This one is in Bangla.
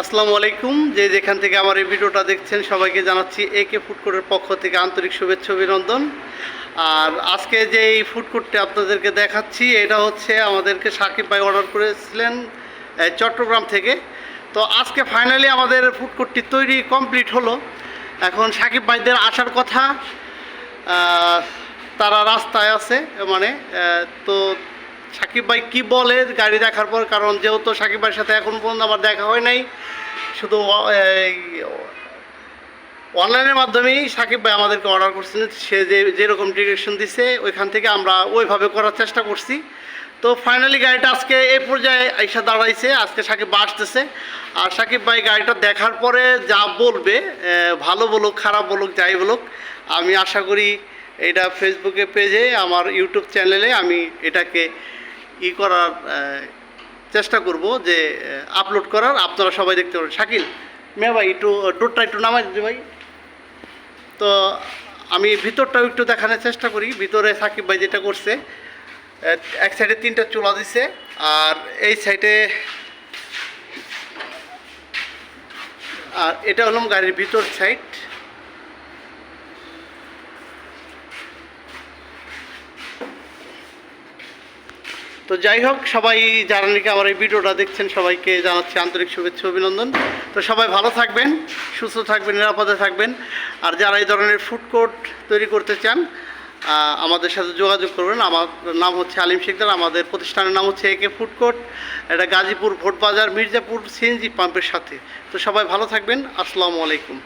আসসালামু আলাইকুম। যে যেখান থেকে আমার এই ভিডিওটা দেখছেন, সবাইকে জানাচ্ছি একে ফুড কোর্টের পক্ষ থেকে আন্তরিক শুভেচ্ছা, অভিনন্দন। আর আজকে যে এই ফুড কোর্টটি আপনাদেরকে দেখাচ্ছি, এটা হচ্ছে আমাদেরকে সাকিব ভাই অর্ডার করেছিলেন চট্টগ্রাম থেকে। তো আজকে ফাইনালি আমাদের ফুড কোর্টটি তৈরি কমপ্লিট হলো। এখন সাকিব ভাইদের আসার কথা তারা রাস্তায় আছে মানে তো সাকিব ভাই কি বলে গাড়ি দেখার পর, কারণ যেহেতু সাকিব ভাইয়ের সাথে এখন পর্যন্ত আমার দেখা হয় নাই, শুধু অনলাইনের মাধ্যমেই সাকিব ভাই আমাদেরকে অর্ডার করছেন, সে যে, যেরকম ডিরেকশন দিছে, ওইখান থেকে আমরা ওইভাবে করার চেষ্টা করছি। তো ফাইনালি গাড়িটা আজকে এই পর্যায়ে আইসা দাঁড়াইছে, আজকে সাকিব ভাই আসতেছে। আর সাকিব ভাই গাড়িটা দেখার পরে যা বলবে ভালো বলুক, খারাপ বলুক, যাই বলুক, আমি আশা করি এটা ফেসবুকে পেজে আমার ইউটিউব চ্যানেলে আমি এটাকে ই করার চেষ্টা করব যে আপলোড করার। আপনারা সবাই দেখতে পারেন শাকিল মেয়ে ভাই, একটু ডোরটা একটু নামাই দিতে ভাই। তো, আমি ভিতরটাও একটু দেখানোর চেষ্টা করি। ভিতরে সাকিব ভাই যেটা করছে এক সাইডে তিনটা চুলা দিছে, আর এই সাইডে, আর এটা হলো গাড়ির ভিতর সাইড। তো যাই হোক, সবাই যারা নাকি আমার এই ভিডিওটা দেখছেন, সবাইকে জানাচ্ছি আন্তরিক শুভেচ্ছা, অভিনন্দন। তো সবাই ভালো থাকবেন, সুস্থ থাকবেন, নিরাপদে থাকবেন। আর যারা এই ধরনের ফুড কোর্ট তৈরি করতে চান আমাদের সাথে যোগাযোগ করবেন। আমার নাম হচ্ছে আলিম শিকদার আমাদের প্রতিষ্ঠানের নাম হচ্ছে একে ফুড কোর্ট এটা গাজীপুর ভোট বাজার, মির্জাপুর সিএনজি পাম্পের সাথে। তো সবাই ভালো থাকবেন, আসসালামু আলাইকুম।